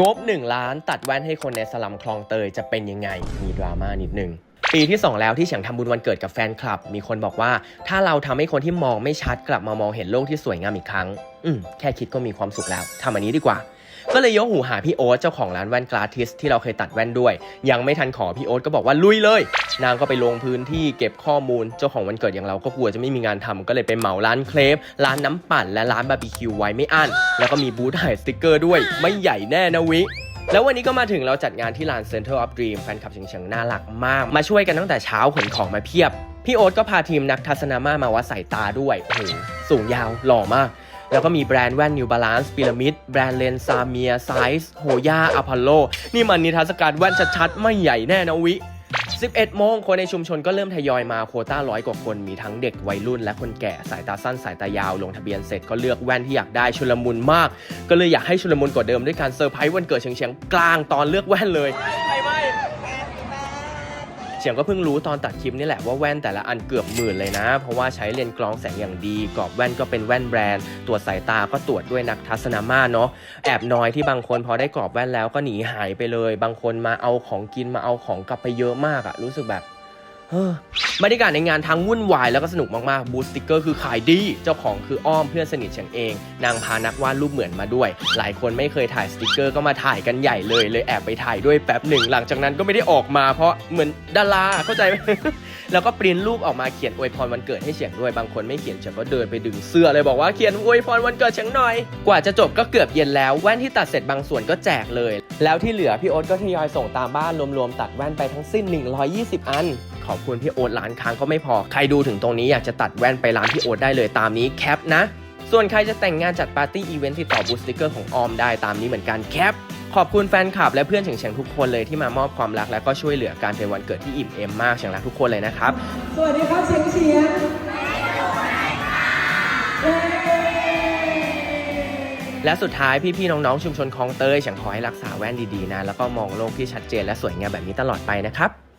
งบ 1 ล้านตัดแว่นให้คนในสลัมคลองเตยจะเป็นยังไง มีดราม่านิดนึง ปีที่ 2 แล้วที่เฉียงทำบุญวันเกิดกับแฟนคลับ มีคนบอกว่า ถ้าเราทำให้คนที่มองไม่ชัดกลับมามองเห็นโลกที่สวยงามอีกครั้ง อืมแค่คิดก็มีความสุขแล้วทำอันนี้ดีกว่า ก็เลยยกหูหาพี่โอ๊ตเจ้าของร้านแว่นกลาทิสที่เราเคยตัดแว่นด้วย ยังไม่ทันขอพี่โอ๊ตก็บอกว่าลุยเลย นางก็ไปลงพื้นที่เก็บข้อมูลเจ้าของวันเกิดอย่างเราก็กลัวจะไม่มีงานทำก็เลยไปเหมาร้านเครปร้านน้ำปั่นและร้านบาร์บีคิวไว้ไม่อั้นแล้วก็มีบูธถ่ายสติกเกอร์ด้วย ไม่ใหญ่แน่นะวิ แล้ววันนี้ก็มาถึงเราจัดงานที่ลาน Center of Dream แฟนคลับเฉียงๆน่ารักมาก มาช่วยกันตั้งแต่เช้าขนของมาเพียบ พี่โอ๊ตก็พาทีมนักทัศนามามาวัดสายตาด้วยโอ้โหสูงยาวหล่อมาก แล้วก็มีแบรนด์แว่น New Balance พีระมิดแบรนด์เลนซาเมียไซส์โฮย่าอพอลโลนี่มันนิทรรศการแว่นชัดๆ ไม่ใหญ่แน่นะวิ 11 โมงคนในชุมชนก็เริ่มทยอยมาโควต้าร้อยกว่าคน มีทั้งเด็กวัยรุ่นและคนแก่สายตาสั้นสายตายาว ลงทะเบียนเสร็จก็เลือกแว่นที่อยากได้ชุลมุนมาก ก็เลยอยากให้ชุลมุนกว่าเดิมด้วยการเซอร์ไพรส์วันเกิดเฉียงเฉียงๆกลางตอนเลือกแว่นเลย ฉียงก็เพิ่งรู้ตอนตัดคลิปนี่แหละว่าแว่นแต่ละอันเกือบหมื่นเลยนะ เพราะว่าใช้เลนส์กรองแสงอย่างดีกรอบแว่นก็เป็นแว่นแบรนด์ ตรวจสายตาก็ตรวจด้วยนักทัศนามาเนาะแอบน้อยที่บางคนพอได้กรอบแว่นแล้วก็หนีหายไปเลย บางคนมาเอาของกินมาเอาของกลับไปเยอะมากอะรู้สึกแบบ บรรยากาศในงานทั้งวุ่นวายแล้วก็สนุกมากๆ บูสติกเกอร์คือขายดี เจ้าของคืออ้อมเพื่อนสนิทเฉียงเอง นางพานักวาดรูปเหมือนมาด้วย หลายคนไม่เคยถ่ายสติกเกอร์ก็มาถ่ายกันใหญ่เลยเลยแอบไปถ่ายด้วยแป๊บหนึ่ง หลังจากนั้นก็ไม่ได้ออกมาเพราะเหมือนดาราเข้าใจไหมแล้วก็ปริ้นรูปออกมาเขียนอวยพรวันเกิดให้เฉียงด้วย บางคนไม่เขียนเฉียงก็เดินไปดึงเสื้อเลยบอกว่าเขียนอวยพรวันเกิดเฉียงหน่อย กว่าจะจบก็เกือบเย็นแล้ว แว่นที่ตัดเสร็จบางส่วนก็แจกเลย แล้วที่เหลือพี่โอ๊ตก็ทยอยส่งตามบ้านรวมๆตัดแว่นไปทั้งสิ้น 120 อัน ขอบคุณพี่โอ๊ตร้านค้างก็ไม่พอ ใครดูถึงตรงนี้อยากจะตัดแว่นไปร้านพี่โอ๊ตได้เลยตามนี้แคปนะ ส่วนใครจะแต่งงานจัดปาร์ตี้อีเวนต์ติดต่อบูสติกเกอร์ของออมได้ตามนี้เหมือนกันแคปขอบคุณแฟนคลับและเพื่อนเฉียงๆทุกคนเลยที่มามอบความรักและก็ช่วยเหลือการเป็นวันเกิดที่อิ่มเอมมากเฉียงรักทุกคนเลยนะครับ สวัสดีครับเสียงเสียงเย้และสุดท้ายพี่ๆน้องๆชุมชนคลองเตยเฉียงขอให้รักษาแว่นดีๆนะแล้วก็มองโลกที่ชัดเจนและสวยงามแบบนี้ตลอดไปนะครับ